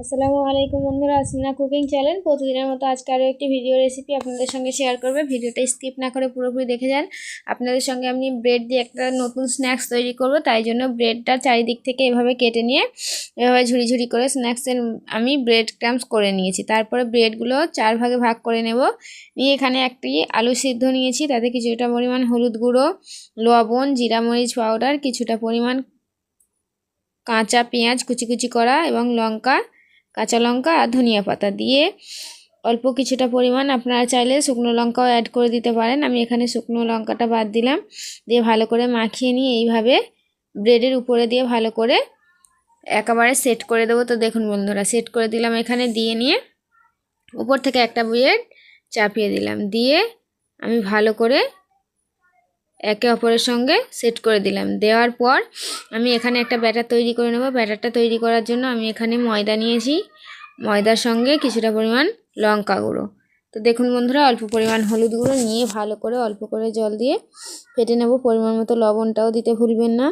আসসালামু আলাইকুম বন্ধুরা আসমিনা কুকিং চ্যানেল। প্রতিদিনের মতো আজকে আরও একটি ভিডিও রেসিপি আপনাদের সঙ্গে শেয়ার করবে। ভিডিওটা স্কিপ না করে পুরোপুরি দেখে যান। আপনাদের সঙ্গে আমি ব্রেড দিয়ে একটা নতুন স্ন্যাক্স তৈরি করব, তাই জন্য ব্রেডটা চারিদিক থেকে এভাবে কেটে নিয়ে, এভাবে ঝুড়ি ঝুড়ি করে স্ন্যাক্সের আমি ব্রেড ক্রামস করে নিয়েছি। তারপরে ব্রেডগুলো চার ভাগে ভাগ করে নেব। নিয়ে এখানে একটি আলু সিদ্ধ নিয়েছি, তাতে কিছুটা পরিমাণ হলুদ গুঁড়ো, লবণ জিরা মরিচ পাউডার কিছুটা পরিমাণ কাঁচা পেঁয়াজ কুচি কুচি করা এবং লঙ্কা কাঁচা লঙ্কা আর ধনিয়া পাতা দিয়ে অল্প কিছুটা পরিমাণ আপনারা চাইলে শুকনো লঙ্কাও অ্যাড করে দিতে পারেন। আমি এখানে শুকনো লঙ্কাটা বাদ দিলাম। দিয়ে ভালো করে মাখিয়ে নিয়ে এইভাবে ব্রেডের উপরে দিয়ে ভালো করে একেবারে সেট করে দেবো। তো দেখুন বন্ধুরা সেট করে দিলাম এখানে দিয়ে নিয়ে উপর থেকে একটা ব্রেড চাপিয়ে দিলাম। দিয়ে আমি ভালো করে একে অপরের সঙ্গে সেট করে দিলাম। দেওয়ার পর আমি এখানে একটা ব্যাটার তৈরি করে নেব। ব্যাটারটা তৈরি করার জন্য আমি এখানে ময়দা নিয়েছি। ময়দার সঙ্গে কিছুটা পরিমাণ লঙ্কা গুঁড়ো। তো দেখুন বন্ধুরা, অল্প পরিমাণ হলুদ গুঁড়ো নিয়ে ভালো করে অল্প করে জল দিয়ে ফেটে নেব। পরিমাণ মতো লবণটাও দিতে ভুলবেন না।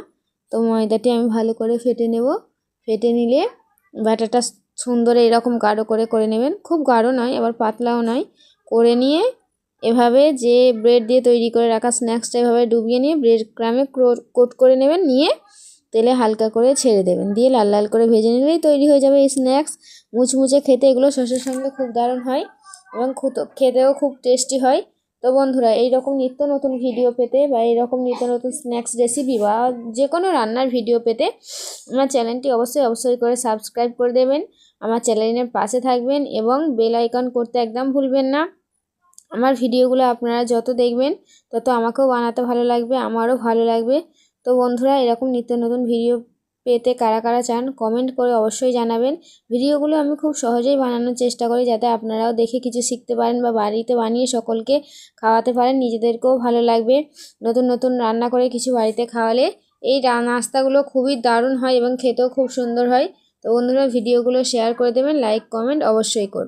তো ময়দাটি আমি ভালো করে ফেটে নেব। ফেটে নিলে ব্যাটারটা সুন্দর এরকম গাঢ় করে করে নেবেন। খুব গাঢ় নয়, আবার পাতলাও নয়। করে নিয়ে এভাবে যে ব্রেড দিয়ে তৈরি করে রাখা স্ন্যাক্সটা এভাবে ডুবিয়ে নিয়ে ব্রেড ক্রামে কোট করে নেবেন, নিয়ে তেলে হালকা করে ছেড়ে দেবেন। দিয়ে লাল লাল করে ভেজে নিলেই তৈরি হয়ে যাবে এই স্ন্যাক্স। মুচমুচে খেতে এগুলো শসের সঙ্গে খুব দারুণ হয় এবং খেতেও খুব টেস্টি হয়। তো বন্ধুরা এই রকম নিত্য নতুন ভিডিও পেতে বা এইরকম নিত্য নতুন স্ন্যাক্স রেসিপি বা যে কোনো রান্নার ভিডিও পেতে আমার চ্যানেলটি অবশ্যই অবশ্যই করে সাবস্ক্রাইব করে দেবেন। আমার চ্যানেলের পাশে থাকবেন এবং বেল আইকন করতে একদম ভুলবেন না। আমার ভিডিওগুলো আপনারা যত দেখবেন, তত আমাকেও বানাতে ভালো লাগবে, আমারও ভালো লাগবে। তো বন্ধুরা, এরকম নিত্য নতুন ভিডিও পেতে কারা কারা চান কমেন্ট করে অবশ্যই জানাবেন। ভিডিওগুলো আমি খুব সহজেই বানানোর চেষ্টা করি যাতে আপনারাও দেখে কিছু শিখতে পারেন বা বাড়িতে বানিয়ে সকলকে খাওয়াতে পারেন, নিজেদেরকেও ভালো লাগবে নতুন নতুন রান্না করে কিছু বাড়িতে খাওয়ালে। এই নাস্তাগুলো খুবই দারুণ হয় এবং খেতেও খুব সুন্দর হয়। তো বন্ধুরা, ভিডিওগুলো শেয়ার করে দেবেন লাইক কমেন্ট অবশ্যই করুন